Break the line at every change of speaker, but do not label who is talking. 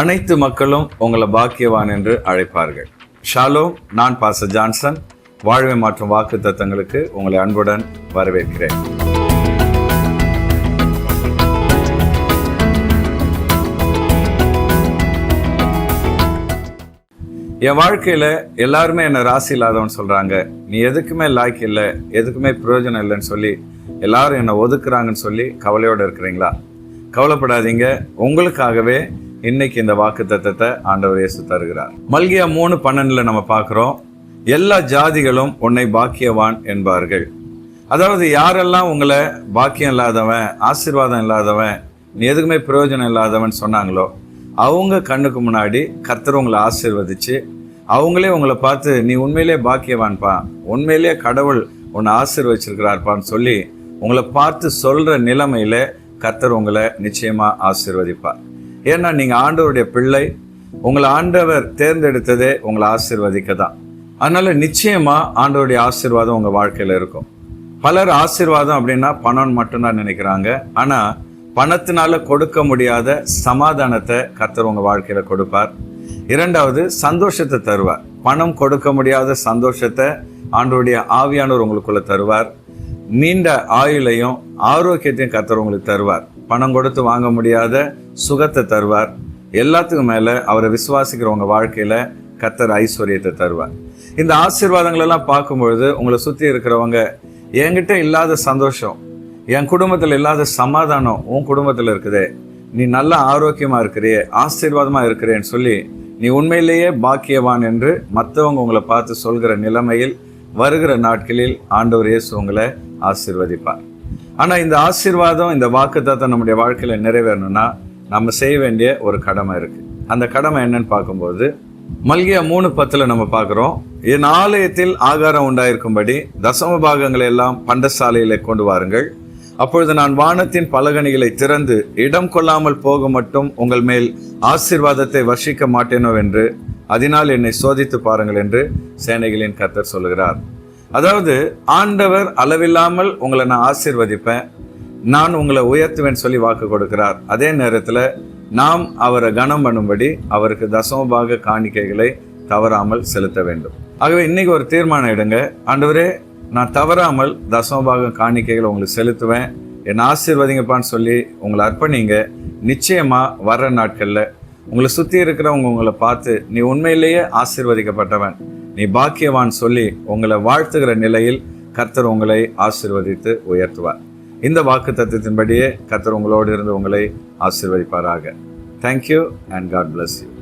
அனைத்து மக்களும் உங்களை பாக்கியவான் என்று அழைப்பார்கள். ஷாலோ நான் பாச ஜான்சன். வாழ்வை மாற்றும் வாக்கு தத்தங்களுக்கு உங்களை அன்புடன் வரவேற்கிறேன். என் வாழ்க்கையில் எல்லாருமே என்னை ராசி இல்லாதவன் சொல்கிறாங்க நீ எதுக்குமே லாய்க் இல்லை எதுக்குமே பிரயோஜனம் இல்லைன்னு சொல்லி எல்லாரும் என்னை ஒதுக்குறாங்கன்னு சொல்லி கவலையோடு இருக்கிறீங்களா? கவலைப்படாதீங்க. உங்களுக்காகவே இன்னைக்கு இந்த வாக்கு தத்தத்தை ஆண்டவர் இயேசு தருகிறார். மல்கியா மூணு பன்னெண்டுல நம்ம பார்க்கிறோம். எல்லா ஜாதிகளும் உன்னை பாக்கியவான் என்பார்கள். அதாவது யாரெல்லாம் உங்களை பாக்கியம் இல்லாதவன் ஆசீர்வாதம் இல்லாதவன் நீ எதுக்குமே பிரயோஜனம் இல்லாதவன் சொன்னாங்களோ அவங்க கண்ணுக்கு முன்னாடி கர்த்தர் உங்களை ஆசீர்வதிச்சு அவங்களே உங்களை பார்த்து நீ உண்மையிலே பாக்கியவான்ப்பா உண்மையிலேயே கடவுள் உன்னை ஆசீர்வச்சிருக்கிறார்ப்பான்னு சொல்லி உங்களை பார்த்து சொல்ற நிலைமையில கர்த்தர் உங்களை நிச்சயமா ஆசீர்வதிப்பார். ஏன்னா நீங்கள் ஆண்டவருடைய பிள்ளை. உங்களை ஆண்டவர் தேர்ந்தெடுத்ததே உங்களை ஆசீர்வதிக்க தான் அதனால் நிச்சயமாக ஆண்டவருடைய ஆசீர்வாதம் உங்கள் வாழ்க்கையில் இருக்கும். பலர் ஆசீர்வாதம் அப்படின்னா பணம் மட்டும்தான் நினைக்கிறாங்க. ஆனால் பணத்தினால கொடுக்க முடியாத சமாதானத்தை கத்தர் உங்கள் வாழ்க்கையில் கொடுப்பார். இரண்டாவது சந்தோஷத்தை தருவார். பணம் கொடுக்க முடியாத சந்தோஷத்தை ஆண்டோடைய ஆவியானவர் உங்களுக்குள்ள தருவார். நீண்ட ஆயுளையும் ஆரோக்கியத்தையும் கத்தர் உங்களுக்கு தருவார். பணம் கொடுத்து வாங்க முடியாத சுகத்தை தருவார். எல்லாத்துக்கும் மேலே அவரை விசுவாசிக்கிறவங்க வாழ்க்கையில் கத்தர் ஐஸ்வர்யத்தை தருவார். இந்த ஆசீர்வாதங்களெல்லாம் பார்க்கும்பொழுது உங்களை சுற்றி இருக்கிறவங்க என்கிட்ட இல்லாத சந்தோஷம் என் குடும்பத்தில் இல்லாத சமாதானம் உன் குடும்பத்தில் இருக்குதே. நீ நல்ல ஆரோக்கியமாக இருக்கிறியே ஆசீர்வாதமாக இருக்கிறேன்னு சொல்லி நீ உண்மையிலேயே பாக்கியவான் என்று மற்றவங்க உங்களை பார்த்து சொல்கிற நிலைமையில் வருகிற நாட்களில் ஆண்டவர் இயேசு உங்களை ஆசீர்வதிப்பார். ஆனால் இந்த ஆசீர்வாதம் இந்த வாக்குத்தத்தம் நம்முடைய வாழ்க்கையில் நிறைவேறணும்னா நம்ம செய்ய வேண்டிய ஒரு கடமை இருக்குது அந்த கடமை என்னன்னு பார்க்கும்போது மல்கியா மூணு பத்தில் நம்ம பார்க்குறோம் என் ஆலயத்தில் ஆகாரம் உண்டாயிருக்கும்படி தசம பாகங்களை எல்லாம் பண்டசாலையிலே கொண்டு வாருங்கள். அப்பொழுது நான் வானத்தின் பலகணிகளை திறந்து இடம் கொள்ளாமல் போக மட்டும் உங்கள் மேல் ஆசீர்வாதத்தை வர்ஷிக்க மாட்டேனோ என்று அதனால் என்னை சோதித்து பாருங்கள் என்று சேனைகளின் கத்தர் சொல்லுகிறார். அதாவது ஆண்டவர் அளவில்லாமல் உங்களை நான் ஆசீர்வதிப்பேன். நான் உங்களை உயர்த்துவேன் சொல்லி வாக்கு கொடுக்கிறார். அதே நேரத்தில் நாம் அவரை கனம் பண்ணும்படி அவருக்கு தசமபாக காணிக்கைகளை தவறாமல் செலுத்த வேண்டும். ஆகவே இன்னைக்கு ஒரு தீர்மானம் எடுங்க. ஆண்டவரே நான் தவறாமல் தசமபாக காணிக்கைகளை உங்களுக்கு செலுத்துவேன். என்னை ஆசீர்வதிங்கப்பான்னு சொல்லி உங்களை அர்ப்பணிங்க. நிச்சயமாக வர்ற நாட்களில் உங்களை சுற்றி இருக்கிறவங்க உங்களை பார்த்து நீ உண்மையிலேயே ஆசீர்வதிக்கப்பட்டவன். நீ பாக்கியவான் சொல்லி உங்களை வாழ்த்துகிற நிலையில் கர்த்தர் உங்களை ஆசிர்வதித்து உயர்த்துவார். இந்த வாக்கு தத்துவத்தின்படியே கர்த்தர் உங்களோடு இருந்து உங்களை ஆசிர்வதிப்பாராக. Thank you and God bless you